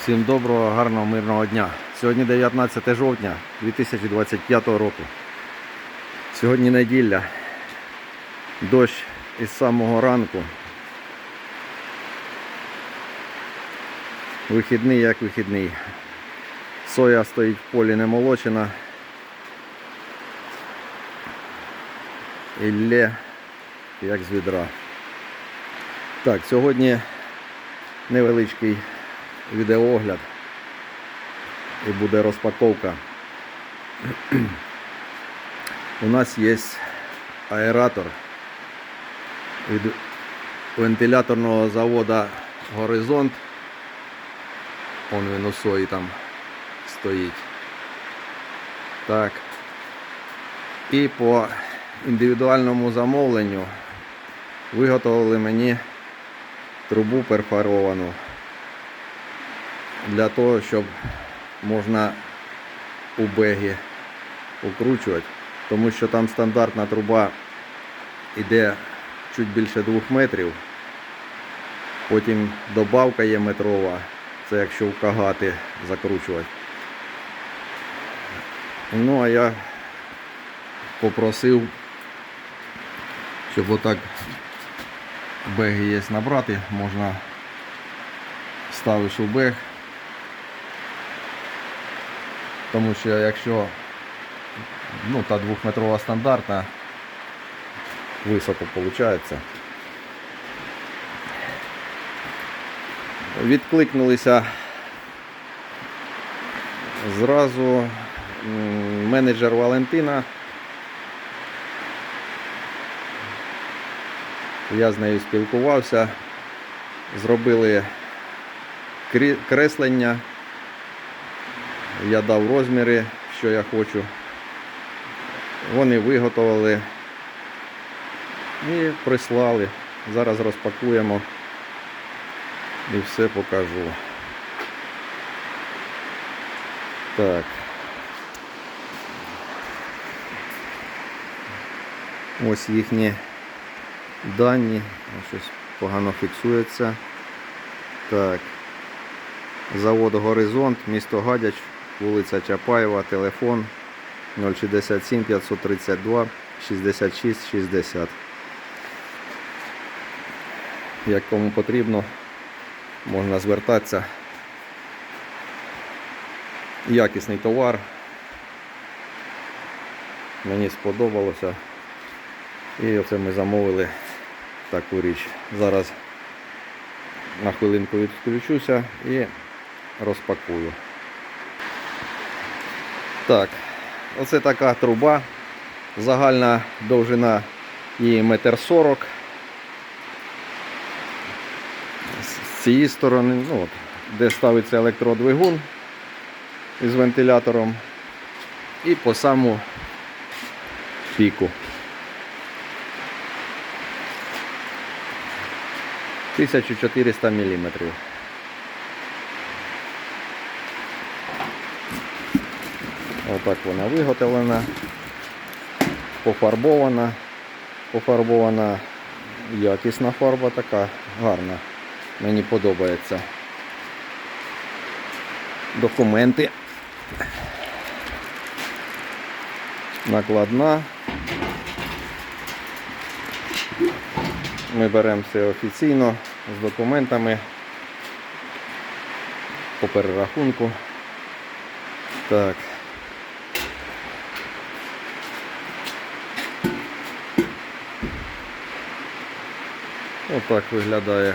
Всім доброго, гарного, мирного дня. Сьогодні 19 жовтня 2025 року. Сьогодні неділя. Дощ із самого ранку. Вихідний як вихідний. Соя стоїть в полі не молочена. І лє, як з відра. Так, сьогодні невеличкий відеоогляд і буде розпаковка. У нас є аератор від вентиляторного заводу Горизонт. Он він у сої там стоїть. Так. І по індивідуальному замовленню виготовили мені трубу перфоровану для того, щоб можна у бегі укручувати, тому що там стандартна труба йде чуть більше 2 метрів. Потім добавка є метрова, це якщо в кагати закручувати. Ну а я попросив, щоб отак беги є набрати, можна ставиш у бег. Тому що якщо ну, та двохметрова стандартна, високо виходить. Відкликнулися зразу менеджер Валентина. Я з нею спілкувався, зробили креслення. Я дав розміри, що я хочу. Вони виготовили і прислали. Зараз розпакуємо і все покажу. Так. Ось їхні дані. Щось погано фіксується. Так. Завод Горизонт, місто Гадяч, вулиця Чапаєва, телефон 067 532 66 60. Як кому потрібно, можна звертатися. Якісний товар. Мені сподобалося. І оце ми замовили таку річ. Зараз на хвилинку відключуся і розпакую. Так, оце така труба. Загальна довжина її метр сорок. З цієї сторони, ну, от, де ставиться електродвигун із вентилятором. І по саму піку. 1400 міліметрів. Отак вона виготовлена, пофарбована, пофарбована якісна фарба така гарна. Мені подобається. Документи. Накладна. Ми беремо все офіційно з документами по перерахунку. Так. Отак виглядає.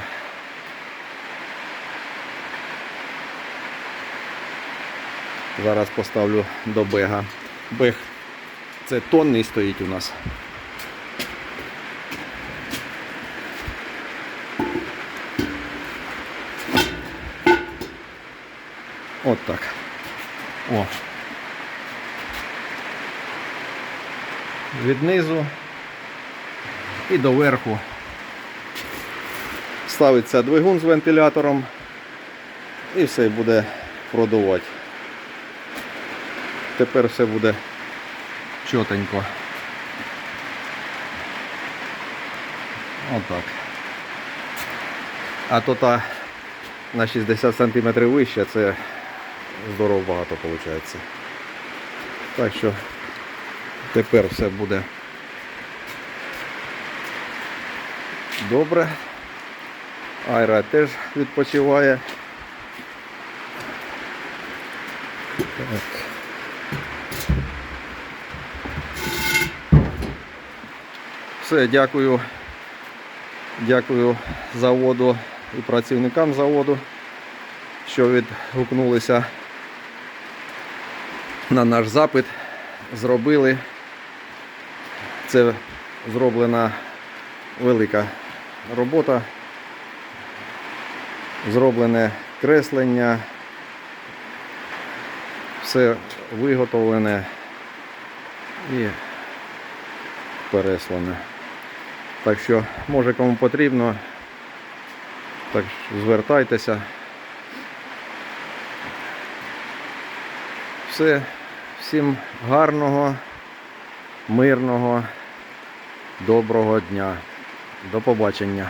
Зараз поставлю до бега. Бег це тонний стоїть у нас. От так. О. Від низу і до верху ставиться двигун з вентилятором і все буде продувати. Тепер все буде чотенько. Отак. А то та на 60 см вище, це здорово багато виходить. Так що тепер все буде добре. Айра теж відпочиває. Так. Все, дякую. Дякую заводу і працівникам заводу, що відгукнулися на наш запит. Зробили. Це зроблена велика робота. Зроблене креслення. Все виготовлене і переслане. Так що, може кому потрібно, так звертайтеся. Все, всім гарного, мирного, доброго дня. До побачення.